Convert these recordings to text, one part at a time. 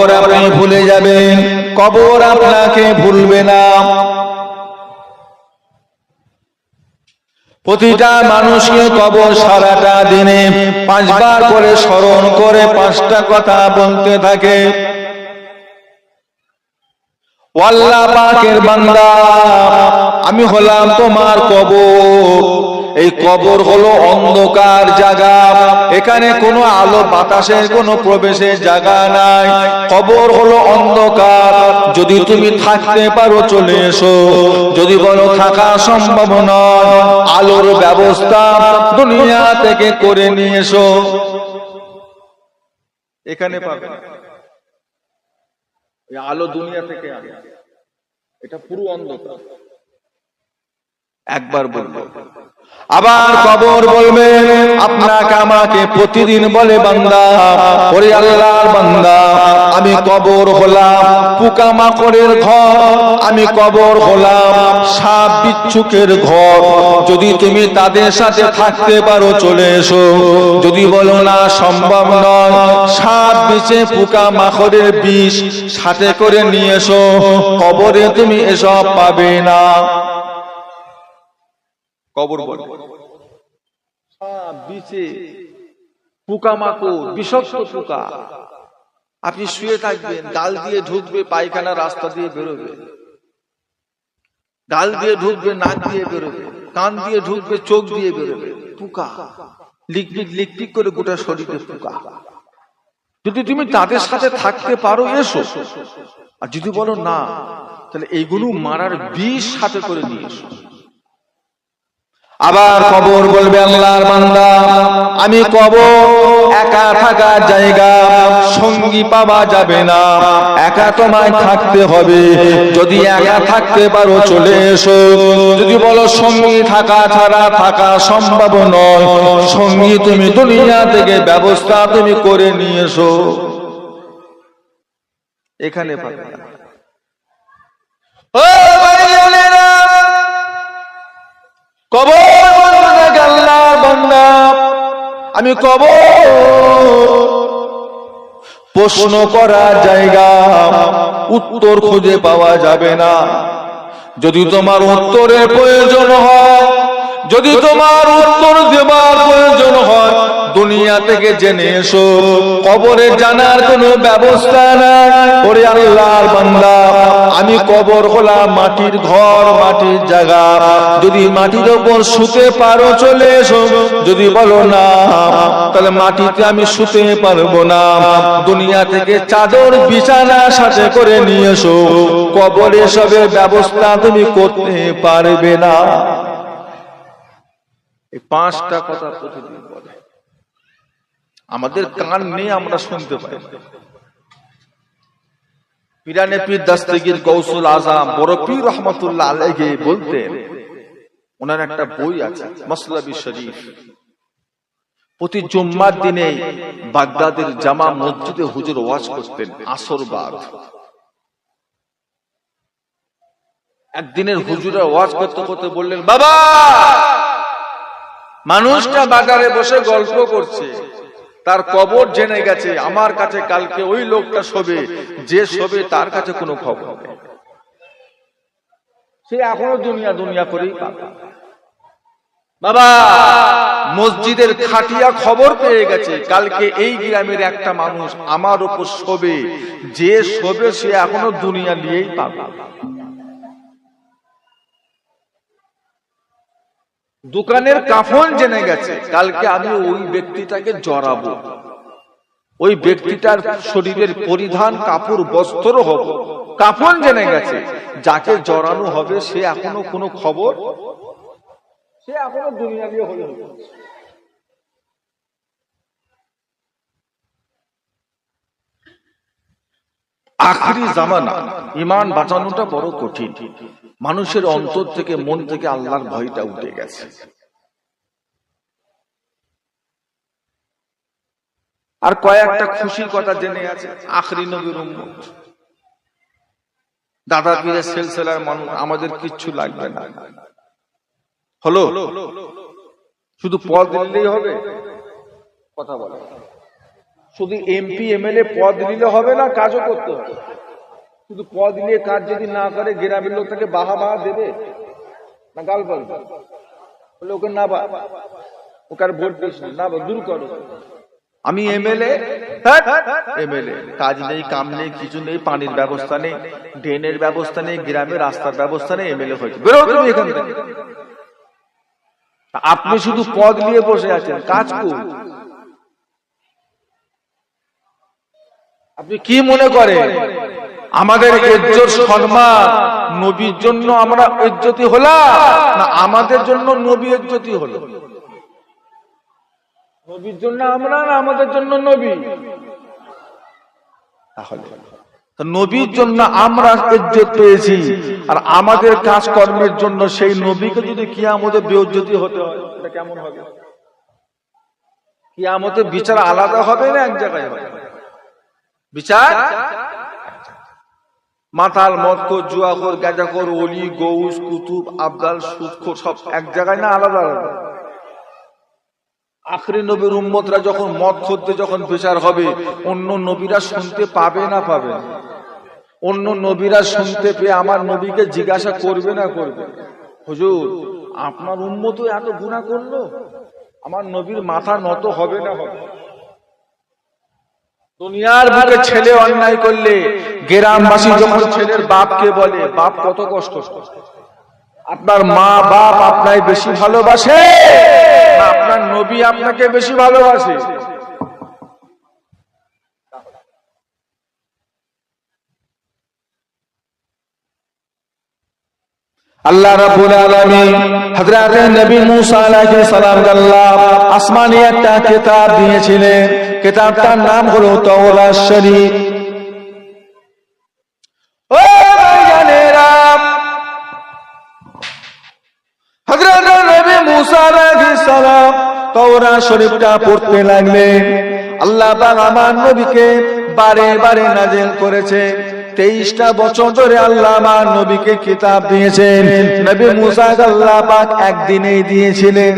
কবর আপনি ভুলে যাবেন। কবর আপনাকে ভুলবে না। প্রতিটা মানুষকে কবর সারাটা দিনে পাঁচবার করে স্মরণ করে পাঁচটা কথা বলতে থাকে। আমি হলাম তোমার কবর। এই কবর হলো অন্ধকার জায়গা। এখানে কোনো আলো বাতাসের কোনো প্রবেশের জায়গা নাই। কবর হলো অন্ধকার। যদি তুমি থাকতে পারো চলে এসো। যদি বলো থাকা সম্ভব নয়, আলোর ব্যবস্থা দুনিয়া থেকে করে নিয়ে এসো। এখানে পাবে আলো দুনিয়া থেকে আনে এটা পুরো অন্ধকার। একবার বলব আবার কবর বলবে আপনাকে আমাকে প্রতিদিন বলে, বান্দা, ওরে আল্লাহর বান্দা, আমি কবর হলাম পোকামাকড়ের ঘর, আমি কবর হলাম সাপ বিচ্ছুকের ঘর। যদি তুমি তাদের সাথে থাকতে পারো, চলে এসো। যদি বলো না, সম্ভব নয়, সাপ বিছে পোকা মাকড়ের বিষ সাথে করে নিয়ে এসো। কবরে তুমি এসব পাবে না। কবর বলে। পোকামাকড়, বিষাক্ত পোকা। আপনি শুয়ে থাকবেন গাল দিয়ে ঢুকবে, পায়খানা রাস্তা দিয়ে বেরোবে। গাল দিয়ে ঢুকবে, নাক দিয়ে বেরোবে। কান দিয়ে ঢুকবে, চোখ দিয়ে বেরোবে। পোকা। লিকপিক লিকপিক করে গোটা শরীরে পোকা। যদি তুমি তাদের সাথে থাকতে পারো, এসো। আর যদি বলো না, তাহলে এইগুলো মারার বিষ হাতে করে নিয়ে এসো। আবার কবর বলবে আল্লাহর বান্দা, আমি কবর একা থাকার জায়গা, সঙ্গী পাওয়া যাবে না। একা তোমায় থাকতে হবে। যদি একা থাকতে পারো, চলে এসো। যদি বলো সঙ্গী থাকা ছাড়া থাকা সম্ভব নয়, সঙ্গী তুমি দুনিয়া থেকে ব্যবস্থা তুমি করে নিয়ে এসো। এখানে পাবে। ও কবর আমি কবর। প্রশ্ন করার জায়গা উত্তর খুঁজে পাওয়া যাবে না। যদি তোমার উত্তরের প্রয়োজন হয়, যদি তোমার উত্তর দেবার দুনিয়া থেকে জেনে এসো। কবরে জানার কোনো ব্যবস্থা নাই। আল্লাহর বান্দা, আমি কবর হলাম মাটির ঘর, মাটির জায়গা। যদি মাটির ওপর শুতে পারো, চলে এসো। যদি বলো না, তাহলে মাটিতে আমি শুতে পারব না। দুনিয়া থেকে চাদর, বিছানা সাথে করে নিয়ে এসো। কবরে সবের ব্যবস্থা তুমি করতে পারবে না। এই পাঁচটা কথা প্রতিদিন বলে। আমাদের কান নেই আমরা শুনতে পাই। পিরানে পীর দাস্তিগির কৌশল আজম বড় পীর রহমতুল্লাহ আলাইহি বলতেন ওনার একটা বই আছে মসলাবি শরীফ। প্রতি জুম্মার দিনে বাগদাদের জামা মসজিদে হুজুর ওয়াজ করতেন আসর বাদ। একদিনের হুজুরা ওয়াজ করতে করতে বললেন বাবা মানুষটা বাজারে বসে গল্প করছে। তার কবর জেনে গেছে, আমার কাছে কালকে ওই লোকটা শোবে, যে শোবে তার কাছে কোনো খবর নেই। সে এখনও দুনিয়া দুনিয়া করেই বাবা, মসজিদের খাটিয়া খবর পেয়ে গেছে, কালকে এই গ্রামের একটা মানুষ আমার উপর শোবে, যে শোবে সে এখনও দুনিয়া নিয়েই পাবে দোকানের কাফন জেনে গেছে, কালকে আমি ওই ব্যক্তিটাকে জড়াবো। ওই ব্যক্তিটার শরীরের পরিধান, কাপড়, বস্ত্র হব। কাফন জেনে গেছে, যাকে জড়ানো হবে সে এখনও কোনো খবর? সে এখনও দুনিয়া দিয়ে হয়ে আখরি জামানা, ইমান বাঁচানোটা বড় কঠিন। মানুষের অন্তর থেকে, মন থেকে আল্লাহর ভয়টা উঠে গেছে। আর কয়েকটা খুশির কথা জেনে আছে, আখরি নবীর দাদা পীরের সেলসেলার মানুষ, আমাদের কিচ্ছু লাগবে না। হলো? শুধু পদ দিলেই হবে? কথা বলে। শুধু এমপি এমএলএ পদ নিলে হবে না কাজও করতে হবে। শুধু পদ নিয়ে কাজ যদি না করে গ্রামের লোক তাকে বাহা বাহা দেবে। না গাল বলবে বলে। ওকে না বা ওকে আর ভোট দিস না, বা দূর করো। আমি এমএলএ এমএলএ কাজ নেই কাম নেই কিছু নেই পানির ব্যবস্থা নেই ড্রেনের ব্যবস্থা নেই গ্রামে রাস্তার ব্যবস্থা নেই এমএলএ হয়েছে বেরো তুমি এখান থেকে। আপনি শুধু পদ নিয়ে বসে আছেন কাজ করুন। আপনি কি মনে করেন আমাদের ইজ্জত সম্মান নবীর জন্য আমরা ইজ্জতি হলাম না আমাদের জন্য নবী ইজ্জতি হলো? নবীর জন্য আমরা না আমাদের জন্য নবী? তাহলে নবীর জন্য আমরা ইজ্জত পেয়েছি আর আমাদের কাজকর্মের জন্য সেই নবীকে যদি কিয়ামতে বেউজ্জতি হতে হয় এটা কেমন হবে? কিয়ামতে বিচার আলাদা হবে না এক জায়গায় হবে? বিচার? মাতাল মদকর জুয়াখোর, গাঁজাখোর, অলি গৌস কুতুব, আবদাল, সুদখোর, সব এক জায়গায় না আলাদা আলাদা? আখরি নবীর উম্মতরা যখন মদ খোঁজতে যখন বিচার হবে, অন্য নবীরা শুনতে পাবে না পাবে? অন্য নবীরা শুনতে পেয়ে আমার নবীকে জিজ্ঞাসা করবে না করবে? হুজুর, আপনার উম্মত এত গুণা করল? আমার নবীর মাথা নত হবে না হবে? দুনিয়ার বুকে ছেলে অন্যায় করলে গ্রামবাসী যখন ছেলের বাপকে বলে বাপ কত কষ্ট? আপনার মা বাপ আপনায় বেশি ভালোবাসে। আপনার নবী আপনাকে বেশি ভালোবাসে। আল্লাহ রাব্বুল আলামিন হযরত নবী মুসা আলাইহিস সালাম আল্লাহ আসমানে একটা কিতাব দিয়েছিলেন। কিতাবটার নাম হলো তাওরাত শরীফ। আল্লাহ আমার নবীকে বারে বারে নাজিল করেছে। তেইশটা বছর ধরে আল্লাহ নবীকে কিতাব দিয়েছেন। নবী মুসা আল্লাহ পাক একদিনেই দিয়েছিলেন।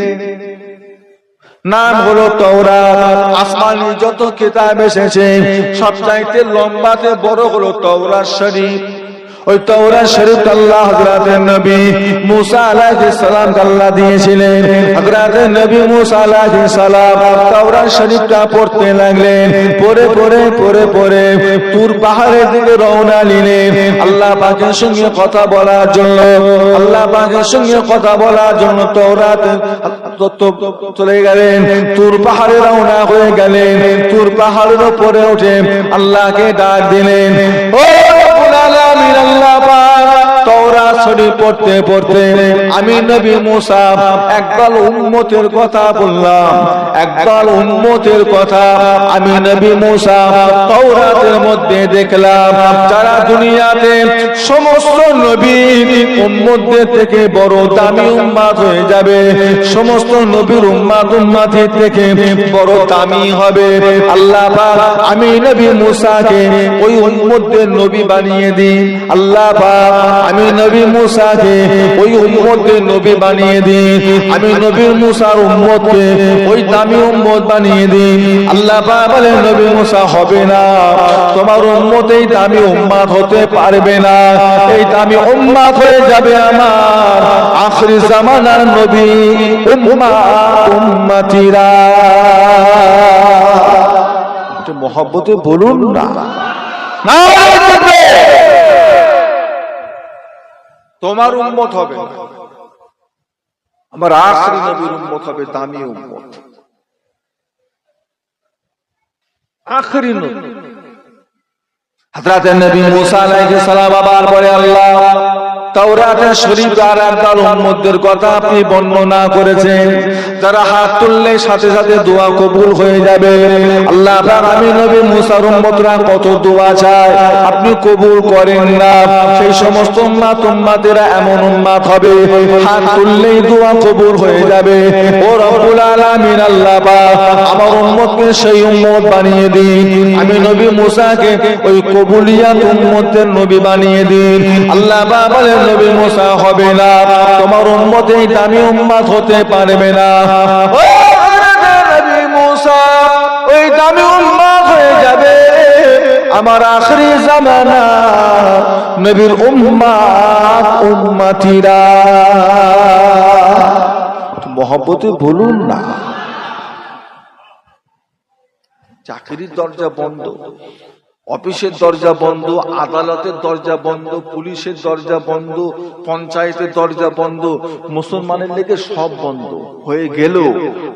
নাম হলো তৌরাত আসমানি যত কিতাব এসেছে, সবচাইতে লম্বাতে বড় হলো তৌরাত শরীফ। ওই তৌরাত শরীফ আল্লাহ হযরতের নবী মুসা আলাইহিস সালাম আল্লাহ দিয়েছিলেন। হযরতের নবী মুসা আলাইহিস সালাম তৌরাত শরীফটা পড়তে লাগলেন। পড়ে পড়ে পড়ে পড়ে তুর পাহাড়ের দিকে রওনা নিলেন আল্লাহ পাকের সঙ্গে কথা বলার জন্য, আল্লাহ পাকের সঙ্গে কথা বলার জন্য তৌরাত চলে গেলেন। তুর পাহাড়ে রওনা হয়ে গেলেন। তুর পাহাড়ের উপরে উঠে আল্লাহকে ডাক দিলেন। ও রব্বুল আলামিন আল্লাহ পাক তওরাত শরীফ পড়তে পড়তে আমি নবী মুসা একদল উম্মতের কথা বললাম। একদল উম্মতের কথা আমি নবী মুসা তওরাতের মধ্যে দেখলাম। যারা দুনিয়াতে সমস্ত নবী উম্মতদের থেকে বড় দামি উম্মাত হয়ে যাবে, সমস্ত নবীর উম্মাত উম্মাতের থেকে বড় দামি হবে। আল্লাহ পাক আমি নবী মুসাকে ওই উম্মতদের নবী বানিয়ে দিই আল্লাহ পাক আমি নবী মুসাকে আমি দামি উম্মত তোমার উম্মতেই দামি উম্মাত হতে পারবে না। এই দামি উম্মাত হয়ে যাবে আমার আখরি জামানার নবী উম্মা উম্মতিরা। বলুন না না। তোমার উম্মত হবে। আমার আখরি নবীর উম্মত হবে, দামি উম্মত আখরি নবী হযরত নবী মুসা আলাইহিস সালাম আবার পরে আল্লাহ শরীফ আর কথা আপনি বর্ণনা করেছেন হাত তুললে সাথে সাথে দোয়া কবুল হয়ে যাবে। কবুল করেন না। সেই সমস্ত উম্মাত উম্মাতেরা এমন উম্মাত হবে, হাত তুললেই দোয়া কবুল হয়ে যাবে। ও রব্বুল আলামিন, আল্লাহ পাক, আমার উম্মতকে সেই উম্মত বানিয়ে দিন। আমি নবী মুসাকে ওই কবুলিয়াত উম্মতের নবী বানিয়ে দিন। আল্লাহ পাক বলেন নবী মুসা হবে না। তোমার উম্মতেই দামি উম্মত হতে পারবে না। ওই দামি উম্মত আমার আখরি জামানা নবীর উম্মাত উম্মাতিরা। মহব্বতে বলুন না। চাকরির দরজা বন্ধ। অফিসের দরজা বন্ধ, আদালতের দরজা বন্ধ, পুলিশের দরজা বন্ধ, পঞ্চায়েতের দরজা বন্ধ, মুসলমানের লেগে সব বন্ধ। হয়ে গেল।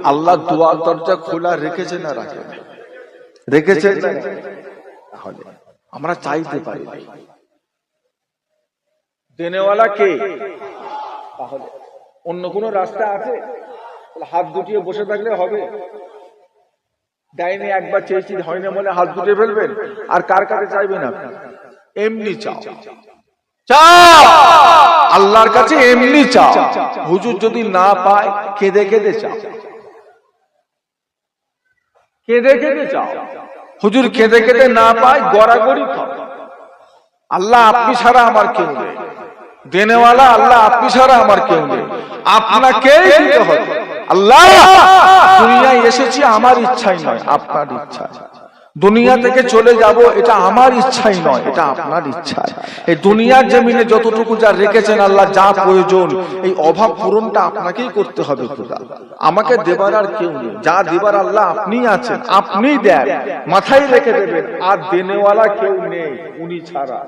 আল্লাহ দোয়ার দরজা খোলা রেখেছে না রাখে রেখেছে তাহলে আমরা চাইতে পারি। দেনেওয়ালা কে? তাহলে অন্য কোনো রাস্তা আছে? হাত গুটিয়ে বসে থাকলে হবে। ডাইনে একবার চেয়েছি হয় না বলে হাত গুটিয়ে ফেলবেন, আর কার কাছে চাইবেন আপনি? এমনি চাও। আল্লাহর কাছে এমনি চাও। হুজুর যদি না পায়, কেঁদে কেঁদে চাও। কেঁদে কেঁদে চাও। হুজুর কেঁদে কেঁদে না পায়, গড়াগড়ি খাও। আল্লাহ আপনি ছাড়া আমার কেউ দেনেওয়ালা আল্লাহ আপনি ছাড়া আমার কেউ দিতে হবে। আল্লাহ, দুনিয়ায় এসেছি, আমার ইচ্ছাই নয়, আপনার ইচ্ছা। দুনিয়া থেকে চলে যাব, এটা আমার ইচ্ছাই নয়, এটা আপনার ইচ্ছা। এই দুনিয়ার জমিনে যতটুকু যা রেখেছেন আল্লাহ, যা প্রয়োজন, এই অভাব পূরণটা আপনাকেই করতে হবে খোদা। আমাকে দেবার আর কেউ নেই, যা দেবার আল্লাহ আপনি আছেন আপনি দেন, মাথায় রেখে দেবেন, আর দেনেওয়ালা কেউ নেই, উনি ছাড়া।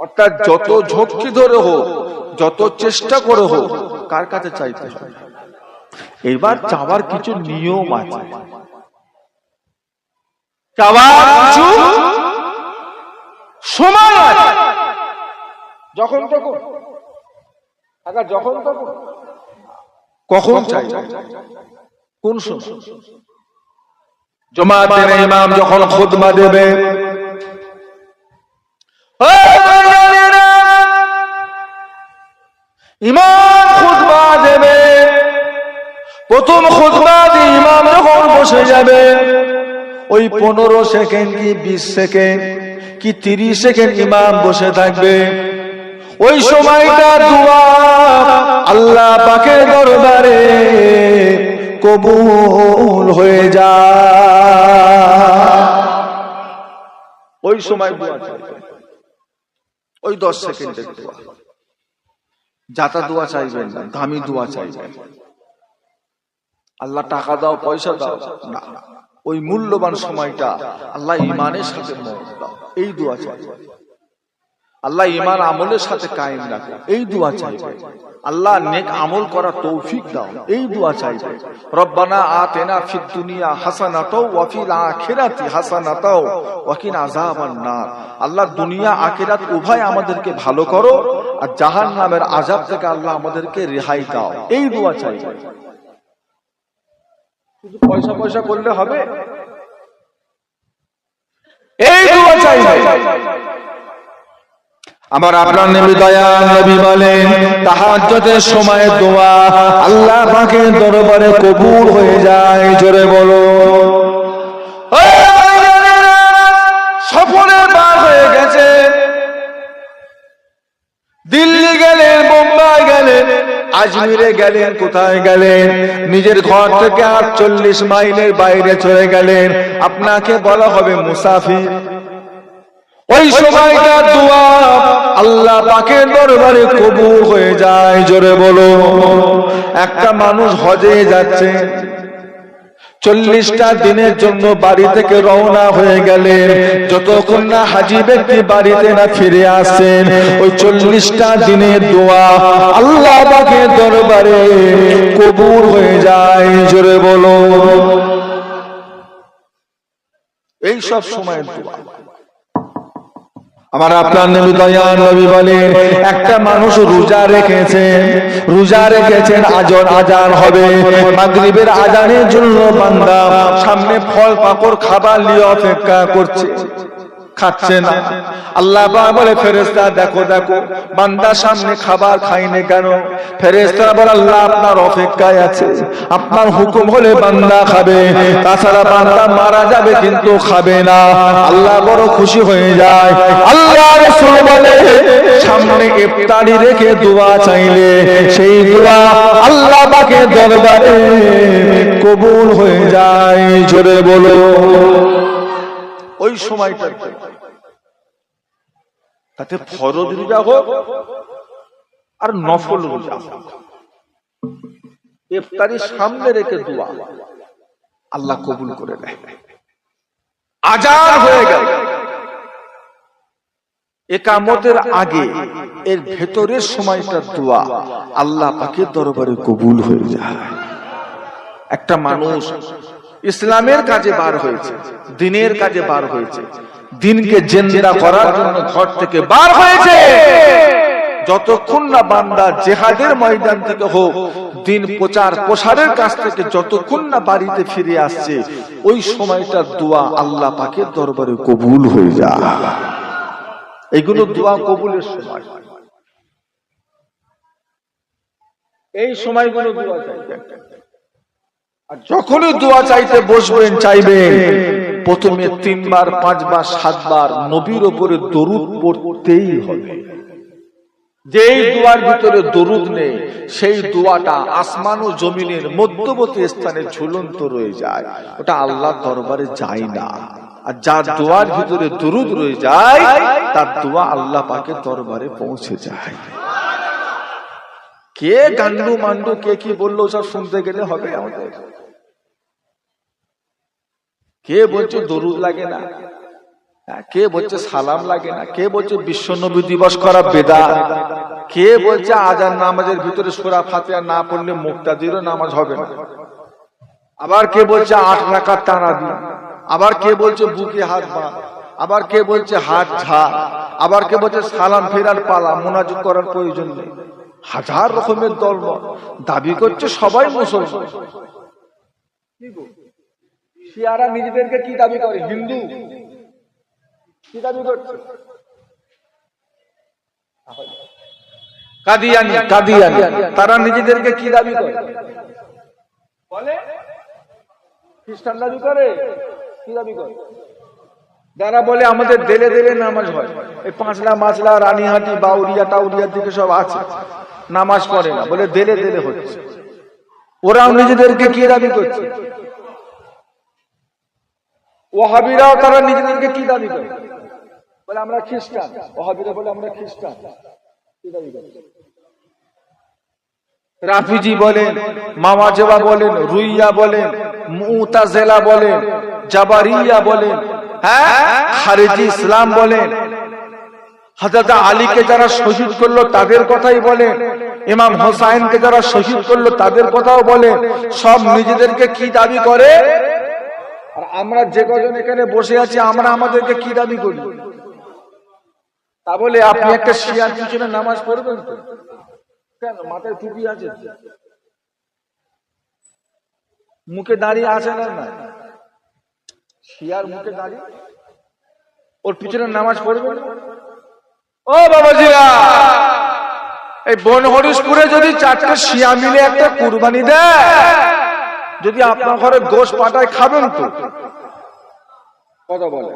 অর্থাৎ যত ঝক্কি ধরে হোক, যত চেষ্টা করে হোক, কার কাছে চাইতে হবে? এবার চাওয়ার কিছু নিয়ম আছে। চাওয়ার কিছু সময় আছে। যখন তখন। আগে যখন তখন। কখন চাই? কোন সময়? জমাতের ইমাম যখন খুতবা দেবে। ইমাম দেবে। প্রথম খুতবা ইমাম যখন বসে যাবে, ওই পনেরো সেকেন্ড কি বিশ সেকেন্ড কি তিরিশ সেকেন্ড ইমাম বসে থাকবে, ওই সময়টা দোয়া আল্লাহ পাকের দরবারে কবুল হয়ে যা। ওই সময় ওই দশ সেকেন্ডের দোয়া। যাতা দোয়া চাইবেন না দামি দোয়া চাইবেন। আল্লাহ টাকা দাও, পয়সা দাও। না ওই মূল্যবান সময়টা আল্লাহ ইমানের সাথে এই দোয়া চাই আল্লাহ ইমান আমলের সাথে কায়েম রাখো। এই দোয়া চাইবে। আল্লাহ নেক আমল করা তৌফিক দাও। এই দোয়া চাইবে। রব্বানা আতেনা ফিদ দুনিয়া হাসানাতাও ওয়া ফিল আখিরাতি হাসানাতাও ওয়া কিনা আযাবান নার। আল্লাহ দুনিয়া, আখিরাত উভয় আমাদেরকে ভালো করো আর জাহান্নামের আযাব থেকে আল্লাহ আমাদেরকে রেহাই দাও। এই দোয়া চাইবে। শুধু পয়সা পয়সা করলে হবে? এই দোয়া চাইবে আমার আপনার নবী দয়া নবী বলেন, তাহাজ্জুদের সময় দোয়া আল্লাহ পাকের দরবারে কবুল হয়ে যায়, জোরে বলো। সফরের বার হয়ে গেছে। দিল্লি গেলেন আজমিরে গেলেন, কোথায় গেলেন? নিজের ঘর থেকে আটচল্লিশ মাইলের বাইরে চলে গেলেন। আপনাকে বলা হবে মুসাফির। ওই সময়টা দোয়া আল্লাহ পাকের দরবারে কবুল হয়ে যায়, জোরে বলো। একটা মানুষ হজে যাচ্ছে। চল্লিশটা দিনের জন্য বাড়ি থেকে রওনা হয়ে গেলেন। যতক্ষণ না হাজি ব্যক্তি বাড়িতে না ফিরে আসেন, ওই চল্লিশটা দিনের দোয়া আল্লাহ দরবারে কবুল হয়ে যায়। জোরে বলো। এই সব সময়ের দোয়া। আমার আপনার নবী দয়াল নবী বলেন একটা মানুষ রোজা রেখেছেন রোজা রেখেছেন আজর আজান হবে। মাগরিবের আজানের জন্য বান্দা সামনে ফল পাকড় খাবার নিয়ে অপেক্ষা করছে। খাচ্ছে না। আল্লাহ বলে, ফেরেশতা, দেখো দেখো, বান্দা সামনে খাবার খাইনে কেন? ফেরেশতা বলে, আল্লাহ আপনার অপেক্ষায় আছে। আপনার হুকুম হলে বান্দা খাবে। তাছাড়া বান্দা মারা যাবে কিন্তু খাবে না। আল্লাহ বড় খুশি হয়ে যায়। আল্লাহ রাসূল বলে, সামনে ইফতারি রেখে দোয়া চাইলে, সেই দোয়া আল্লাহ পাকের দরবারে কবুল হয়ে যায়। জোরে বলো। ওই সময়টা তাতে ফরজ রোজা হোক আর নফল রোজা হোক। ইফতারি সামনে রেখে দোয়া আল্লাহ কবুল করে নেয়। আজান হয়ে গেল। একামতের আগে এর ভেতরের সময়টা দোয়া আল্লাহ পাকের দরবারে কবুল হয়ে যায়। একটা মানুষ ইসলামের কাজে বার হয়েছে দিনের কাজে বার হয়েছে। দিনকে জেন্দা করার জন্য ঘর থেকে বার হয়েছে। যতক্ষণ না বান্দা জেহাদের ময়দান থেকে হোক দিন প্রচার প্রসারের কাছ থেকে যতক্ষণ না বাড়িতে ফিরে আসছে ওই সময়টার দোয়া আল্লাহ পাকের দরবারে কবুল হয়ে যায় এইগুলো দোয়া কবুলের সময়। এই সময়গুলো দোয়া আর যখনই দোয়া চাইতে বসবেন, চাইবেন। প্রথমে তিনবার, পাঁচবার, সাতবার নবীর ওপরে দরুদ পড়তেই হবে। যেই দোয়ার ভিতরে দরুদ নেই, সেই দোয়াটা আসমান ও জমিনের মধ্যবর্তী স্থানে ঝুলন্ত রয়ে যায়। ওটা আল্লাহ দরবারে যায় না। আর যার দোয়ার ভিতরে দরুদ রয়ে যায়, তার দোয়া আল্লাহ পাকের দরবারে পৌঁছে যায়। কে গান্ডু মান্ডু, কে কি বলল সব শুনতে গেলে হবে আমাদের। কে বলছে দরুদ লাগে না? হ্যাঁ, কে বলছে সালাম লাগে না? কে বলছে বিশ্ব নবী দিবস করা বেদা কে বলছে আজান নামাজের ভিতরে সোরা ফাতিয়া না পড়লে মুক্তাদিরও নামাজ হবে না? আবার কে বলছে আট টানা দিন আবার কে বলছে বুকে হাত পা আবার কে বলছে হাত ঝা? আবার কে বলছে সালাম ফেরার পালা মোনাজুত করার প্রয়োজন নেই। হাজার রকমের দল দাবি করছে সবাই মুসলমান। শিয়ারা নিজেদেরকে কি দাবি করে? হিন্দু। কি দাবি করছে? কাদিয়ানি। কাদিয়ানি। তারা নিজেদেরকে কি দাবি করে? বলে? খ্রিস্টান দাবি করে? কি দাবি করে? যারা বলে আমাদের দেলে দেলে নামাজ হয়। এই পাঁচলা মাছলা রানীহাটি বাউরিয়া টাউরিয়ার দিকে সব আছে। নামাজ পড়ে না। বলে দেলে দেলে হচ্ছে। ওরাও নিজেদেরকে কি দাবি করছে? ওহাবিরাও তারা নিজেদেরকে কি দাবি করে? বলে, আমরা খ্রিস্টান। ওহাবিরা বলে, আমরা খ্রিস্টান। কি দাবি করে? রাফিজি বলেন, মামাজেবা বলেন, রুইয়া বলেন, মুতাজেলা বলেন, জাবারিয়া বলেন হ্যাঁ? খারেজি ইসলাম বলেন। হজরত আলীকে যারা শহীদ করল তাদের কথাই বলেন। ইমাম হোসাইনকে যারা শহীদ করল তাদের কথাও বলেন। সব নিজেদেরকে কি দাবি করে? আর আমরা যে কজন এখানে বসে আছি, আমরা আমাদেরকে কি দাবি করি? তা বলে আপনি একটা শিয়ার পিছনে নামাজ পড়বেন তো? কেন? মাথায় টুপি আছে মুখে দাঁড়িয়ে আছে না না শিয়ার মুখে দাঁড়িয়ে ওর পিছনে নামাজ পড়বেন? ও বাবাজিরা! এই বন হরিশপুরে যদি চারটে শিয়া মিলে একটা কুরবানি দেয় যদি আপনার ঘরে গোশ পাটায় খাবেন তো। কথা বলে।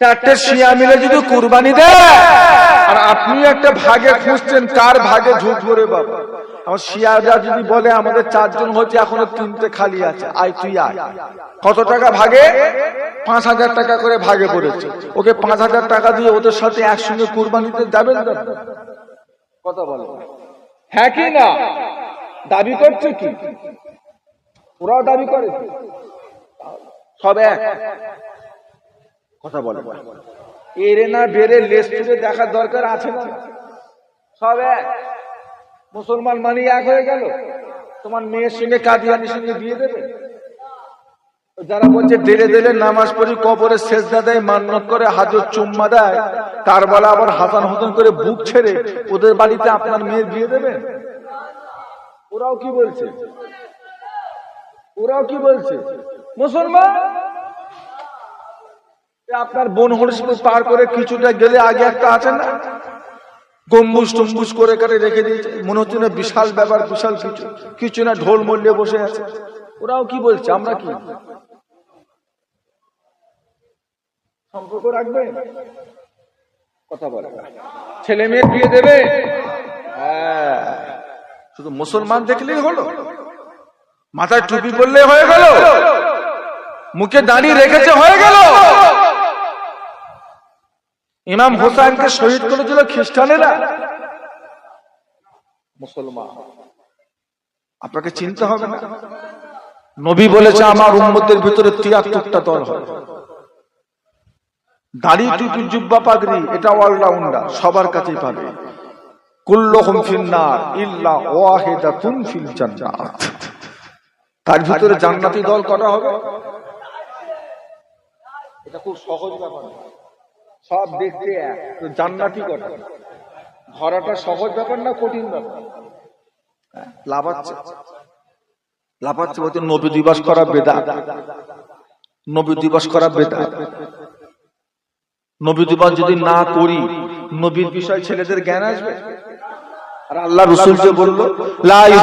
চারটে শিয়া মিলে যদি কুরবানি দেয় আর আপনি একটা ভাগে খুঁজছেন কার ভাগে ঝুঁক করে বাবা আমার শিয়ারা যদি বলে আমাদের চারজন হচ্ছে এখনও তিনটে খালি আছে আয় তুই আয়। কত টাকা ভাগে? পাঁচ হাজার টাকা করে ভাগে পড়েছে। ওকে পাঁচ হাজার টাকা দিয়ে ওদের সাথে একসঙ্গে কুরবানিতে যাবেন কথা বলে। হ্যাঁ কি না? দাবি করছে কি? ওরাও দাবি করে। সব এক। কথা বলে। এরে না বেড়ে লেস তুলে দেখার দরকার আছে না? সব এক। মুসলমান মানে এক হয়ে গেল। তোমার মেয়ের সঙ্গে কাদিয়ানির সঙ্গে বিয়ে দেবে? যারা বলছে দেলে দেলে নামাজ পড়ি, কবরে শেষদা দেয়, মান্নত করে হাজর চুম্মা দেয়, তার বলা আবার হাসান হতন করে বুক ছেড়ে ওদের বাড়িতে আপনার মেয়ের বিয়ে দেবেন ওরাও কি বলছে? ওরাও কি বলছে? মুসলমান? আপনার বন হরিশপুর পার করে কিছুটা গেলে আগে একটা আছে না? গম্বুজ টম্বুজ করে করে রেখে দিয়েছে। মনে হচ্ছে না বিশাল ব্যাপার, বিশাল কিছু। কিছু না ঢোল মল্লে বসে আছে। ওরাও কি বলছে? আমরা কি? সম্পর্ক রাখবে? কথা বলে। ছেলে মেয়ে বিয়ে দেবে? হ্যাঁ। শুধু মুসলমান দেখলেই হলো। মাথায় টুপি পরলে হয়ে গেল। মুখে দাঁড়িয়ে রেখেছে হয়ে গেল। ইমাম হোসেনকে শহীদ করেছিল খ্রিস্টানেরা। মুসলমান। আপনাকে চিনতে হবে না। নবী বলেছে আমার উম্মতের ভিতরে তিয়াত্তরটা দল হয়। দাড়ি টুপি জুব্বা পাগড়ি এটা অলরাউন্ডার সবার কাছেই পাবে। কুল্লুহুম ফিন্নার ইল্লা ওয়াহিদাতুন ফিল জান্নাত। তার ভিতরে জান্নাতি দল কটা হবে? এটা খুব সহজ ব্যাপার। সব দেখতে এক। জান্নাতি কটা? ধরাটা সহজ ব্যাপার না কঠিন ব্যাপার? লাভাচ্ছে। লাভাচ্ছে। বলতে নবী দিবস করা বেদা। নবী দিবস করা বেদা। নবী দিবস যদি না করি নবীর বিষয় ছেলেদের জ্ঞান আসবে? আর আল্লাহ রসুল যে বলল লাইভ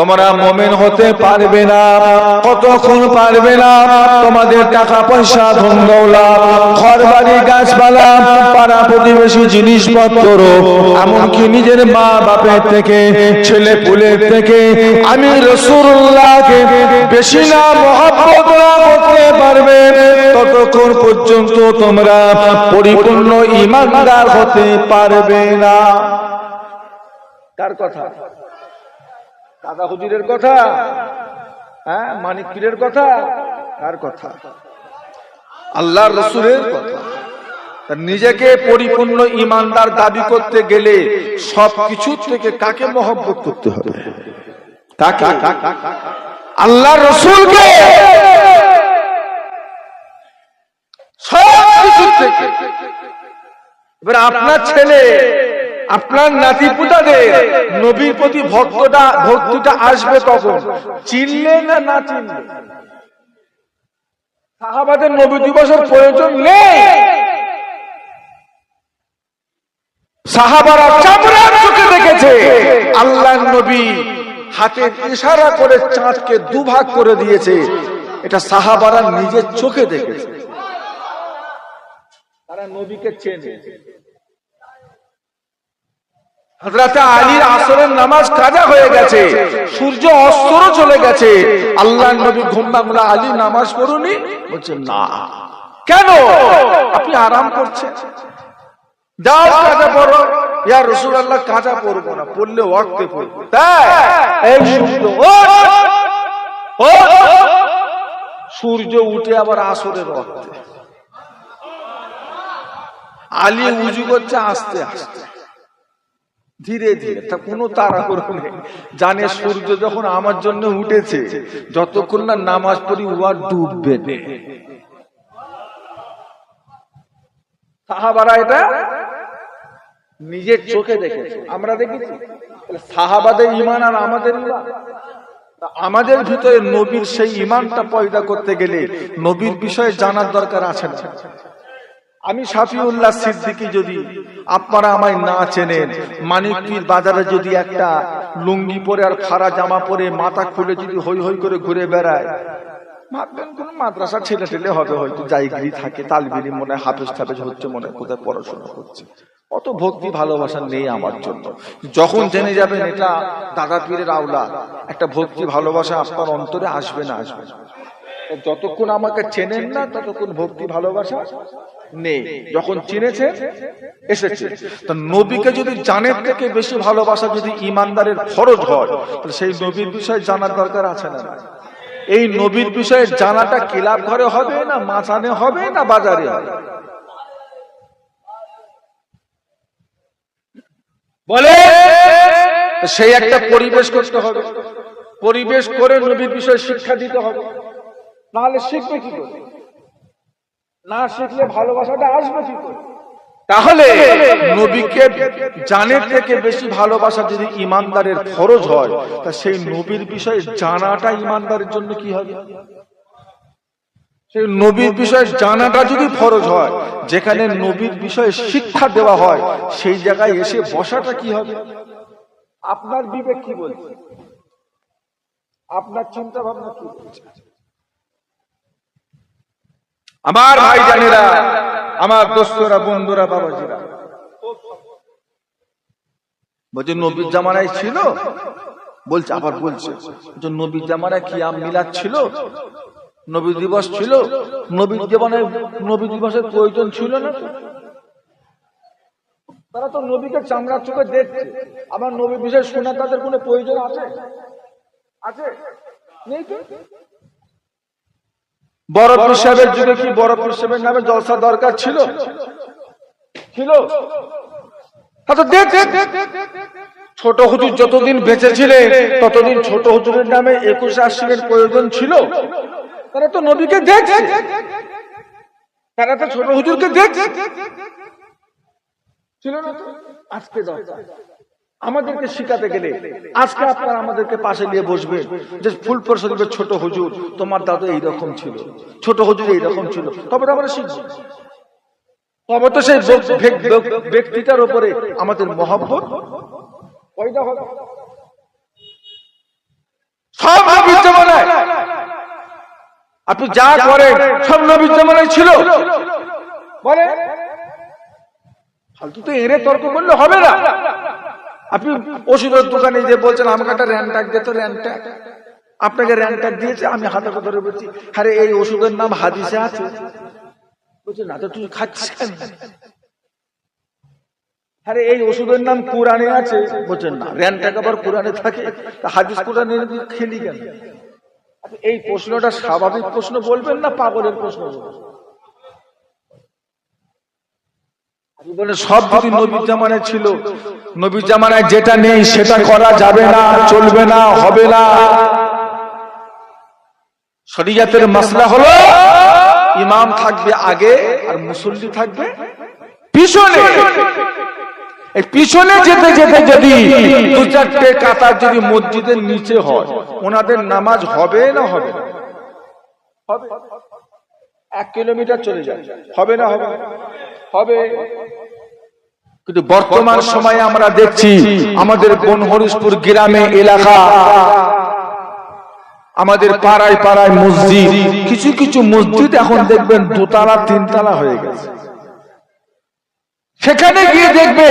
তোমরা মোমেন হতে পারবে না। কতক্ষণ পারবে না? তোমাদের টাকা পয়সা ধন দৌলত ঘর বাড়ি গাছপালা, পাড়া প্রতিবেশী জিনিসপত্র, এমনকি নিজের মা বাপের থেকে, ছেলে পুলের থেকে আমি রসুল্লাহকে বেশি না মহাব্বত না করতে পারবে। ততক্ষণ পর্যন্ত তোমরা পরিপূর্ণ ইমানদার হতে পারবে না। কার কথা? দাদা হুজুরের কথা হ্যাঁ মানিক পীরের কথা, কার কথা? আল্লাহর রসুলের কথা। নিজেকে পরিপূর্ণ ইমানদার দাবি করতে গেলে সব কিছু থেকে কাকে মহব্বত করতে হবে? আল্লাহ রসুলকে। সব কিছু থেকে। এবার আপনার ছেলে আপনার নাতি পুতাদের নবীর প্রতি ভক্তটা, ভক্তিটা আসবে তখন। চিনলে না না চিনলে? সাহাবাদের নবী দিবসের প্রয়োজন নেই। সাহাবারা চামড়ার চোখে দেখেছে আল্লাহ নবী হাতে ইশারা করে চাঁদকে দুভাগ করে দিয়েছে। এটা সাহাবারা নিজের চোখে দেখেছে। তারা নবীকে চেনে। সূর্য উঠে আবার আসরের ওয়াক্তে। আলী উজু করছে আস্তে আস্তে। ধীরে ধীরে, তা কোনো তাড়াহুড়ো নেই। জানে সূর্য যখন আমার জন্য উঠেছে, যতক্ষণ না নামাজ পড়ি উয়ার ডুববে সাহাবারা এটা নিজের চোখে দেখেছে। আমরা দেখেছি সাহাবাদের ইমান আর আমাদের ইমান আমাদের ভিতরে নবীর সেই ইমানটা পয়দা করতে গেলে নবীর বিষয়ে জানার দরকার আছে না? আমি শাফিউল্লাহ সিদ্দিকি যদি আপনারা আমায় না চেনেন, মানিকপীর বাজারে যদি একটা লুঙ্গি পরে আর ফাড়া জামা পরে মাথা খুলে যদি হই হই করে ঘুরে বেড়ায় মাদ্রাসা ছেলে হবে হয়তো থাকে মনে মনে কোথায় পড়াশোনা অত ভক্তি ভালোবাসা নেই আমার জন্য যখন জেনে যাবেন এটা আওলা একটা ভক্তি ভালোবাসা আপনার অন্তরে আসবে না আসবে না। যতক্ষণ আমাকে চেনেন না, ততক্ষণ ভক্তি, ভালোবাসা নেই। যখন চিনেছে এসেছে। তা নবীকে যদি জানের থেকে বেশি ভালোবাসা যদি ইমানদারের ফরজ হয়, তাহলে সেই নবীর বিষয়ে জানার দরকার আছে না এই নবীর বিষয়ে জানাটা কিলাব ঘরে হবে না মাচানে হবে না বাজারে হবে? বলে, সেই একটা পরিবেশ করতে হবে। পরিবেশ করে নবীর বিষয়ে শিক্ষা দিতে হবে। নাহলে শিখবে কি করে? না শিখলে ভালোবাসাটা আসবে কি করে? তাহলে নবীকে জানের থেকে বেশি ভালোবাসা যদি ইমানদারের ফরজ হয় তা সেই নবীর বিষয়ে জানাটা ইমানদারের জন্য কি হবে? সেই নবীর বিষয়ে জানাটা যদি ফরজ হয় যেখানে নবীর বিষয়ে শিক্ষা দেওয়া হয় সেই জায়গায় এসে বসাটা কি হবে? আপনার বিবেক কি বলছে? আপনার চিন্তা ভাবনা কি বলছে? আমার ভাই জানেরা, আমার দোস্তরা, বন্ধুরা, বাবাজিরা। বলছে, নবীর জামানায় ছিল? বলছে, আবার বলছে। নবীর জামানায় কি আম মিলাদ ছিল? নবী দিবস ছিল? নবীর জীবনে নবী দিবসের প্রয়োজন ছিল না? তারা তো নবীকে চামড়া চোখে দেখছে। আবার নবী বিষয়ে শোনা তাদের কোনো প্রয়োজন আছে? আছে? নেই তো? বরফ সাহেবের যুগে কি বরফ সাহেবের নামে জলসা দরকার ছিল? ছিল। দেখ ছোট হুজুর যতদিন বেঁচে ছিলেন ততদিন ছোট হুজুরের নামে একুশ আশ্বিনের প্রয়োজন ছিল। তারা তো নবীকে দেখছে। তারা তো ছোট হুজুরকে দেখছে। ছিল না আজকে দরকার। আমাদেরকে শিখাতে গেলে আজকে আপনারা আমাদেরকে পাশে নিয়ে বসবেন যে ফুলপুর শরীফের ছোট হুজুর তোমার দাদু এইরকম ছিল। ছোট হুজুর এইরকম ছিল। তবে আমরা শিখব তবে তো সেই ব্যক- ব্যক- ব্যক- ব্যক্তিটার উপরে আমাদের মহব্বত। পয়দা হবে সব নবীর জামানায়। আপনি যা করেন সব নবীর জামানায় ছিল। বলে ফালতু তো এরে তর্ক করলে হবে না। আপনি ওষুধের দোকানে যে বলছেন, আমাকে একটা র্যান্টাক দিত র্যান্টাক আপনাকে র্যান্টাক দিয়েছে, আমি হাতে ধরে বলছি। আরে, এই ওষুধের নাম হাদিসে আছে। বলছে, না তো, তুই খাচ্ছিস কেন? আরে, এই ওষুধের নাম কোরআনে আছে। বলছেন না র্যান্টাক আবার কোরআনে থাকে। তা হাদিস কোরআনে খেলি কেন? এই প্রশ্নটা স্বাভাবিক প্রশ্ন বলবেন না পাগলের প্রশ্ন বলবেন? সব যদি নবীর জামানায় ছিল নবীর জামানায় যেটা নেই সেটা করা যাবে না চলবে না হবে না। শরিয়াতের মাসলা হলো ইমাম থাকবে আগে আর মুসল্লি থাকবে পিছনে। এই পিছনে যেতে যেতে যদি দু চারটে কাতার যদি মসজিদের নিচে হয় ওনাদের নামাজ হবে না হবে? না? হবে। এক কিলোমিটার চলে যায়। হবে না হবে হবে কিন্তু বর্তমান সময়ে আমরা দেখছি আমাদের বনহরিশপুর গ্রামে এলাকা আমাদের পাড়ায় পাড়ায় মসজিদ। কিছু কিছু মসজিদ এখন দেখবেন দোতলা তিনতলা হয়ে গেছে। সেখানে গিয়ে দেখবে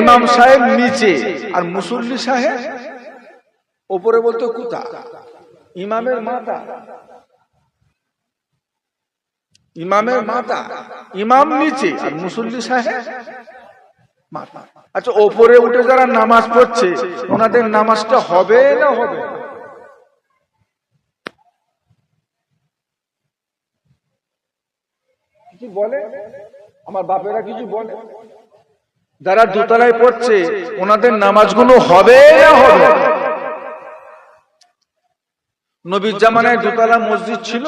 ইমাম সাহেব নিচে আর মুসল্লি সাহেব ওপরে বলতো কুতা। ইমামের মাথা। ইমামের মাথা, ইমাম নিচে, আর মুসল্লি সাহেব আচ্ছা ওপরে উঠে যারা নামাজ পড়ছে, ওনাদের নামাজটা হবে না হবে? বলে? আমার বাপেরা কিছু বলে? যারা দোতলায় পড়ছে, ওনাদের নামাজগুলো হবে না হবে? নবীর জামানায় দোতলা মসজিদ ছিল?